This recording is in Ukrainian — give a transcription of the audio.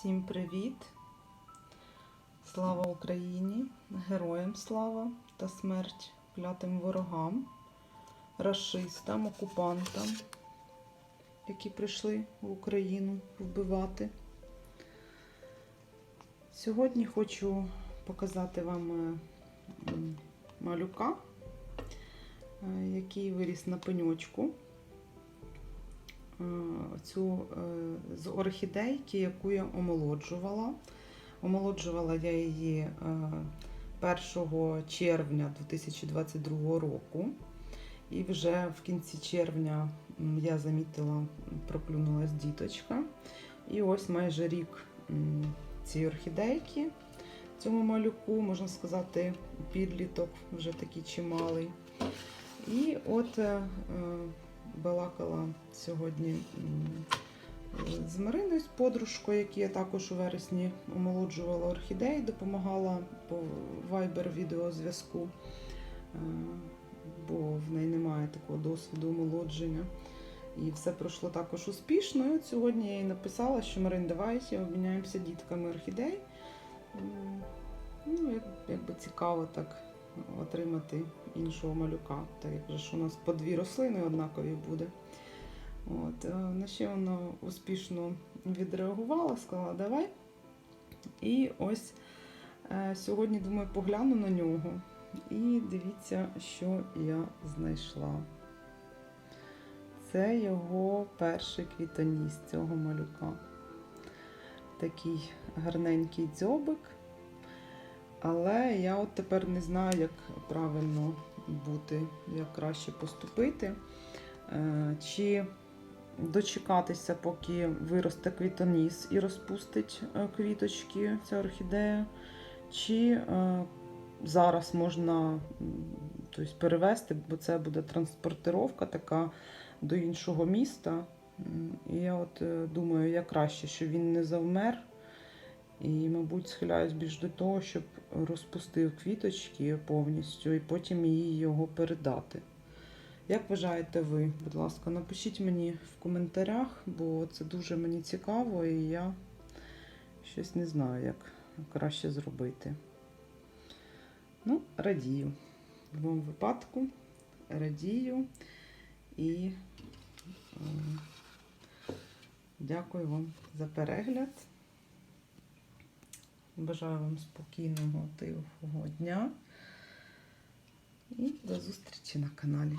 Всім привіт! Слава Україні! Героям слава та смерть клятим ворогам, расистам, окупантам, які прийшли в Україну вбивати. Сьогодні хочу показати вам е, малюка, е, який виріс на пеньочку. Е, Цю е, з орхідейки, яку я омолоджувала. Омолоджувала я її е, 1 червня 2022 року. І вже в кінці червня я замітила, проклюнулась діточка. І ось майже рік цій орхідейки, цьому малюку, можна сказати, підліток вже такий чималий. І от е, е, балакала сьогодні з Мариною, з подружкою, які я також у вересні омолоджувала орхідеї, допомагала по Viber відеозв'язку, е, бо в неї немає такого досвіду омолодження. І все пройшло також успішно. І от сьогодні я їй написала, що Марин, давай обміняємося дітками орхідей. Ну, якби цікаво так отримати іншого малюка, так як же у нас по дві рослини однакові буде. От, е, на що вона успішно відреагувала, сказала, давай. І ось е, сьогодні, думаю, погляну на нього. І дивіться, що я знайшла. Це його перший квітоніс цього малюка. Такий гарненький дзьобик. Але я от тепер не знаю, як правильно бути, як краще поступити. Е, Чи дочекатися, поки виросте квітоніс і розпустить е, квіточки ця орхідея, чи е, зараз можна тобто, перевезти, бо це буде транспортировка така до іншого міста. І я от думаю, як краще, щоб він не завмер. І, мабуть, схиляюсь більш до того, щоб розпустив квіточки повністю і потім їй його передати. Як вважаєте ви, будь ласка, напишіть мені в коментарях, бо це дуже мені цікаво і я щось не знаю, як краще зробити. Ну, радію. В будь-якому випадку радію і е, дякую вам за перегляд. Бажаю вам спокійного, тихого дня і до зустрічі на каналі.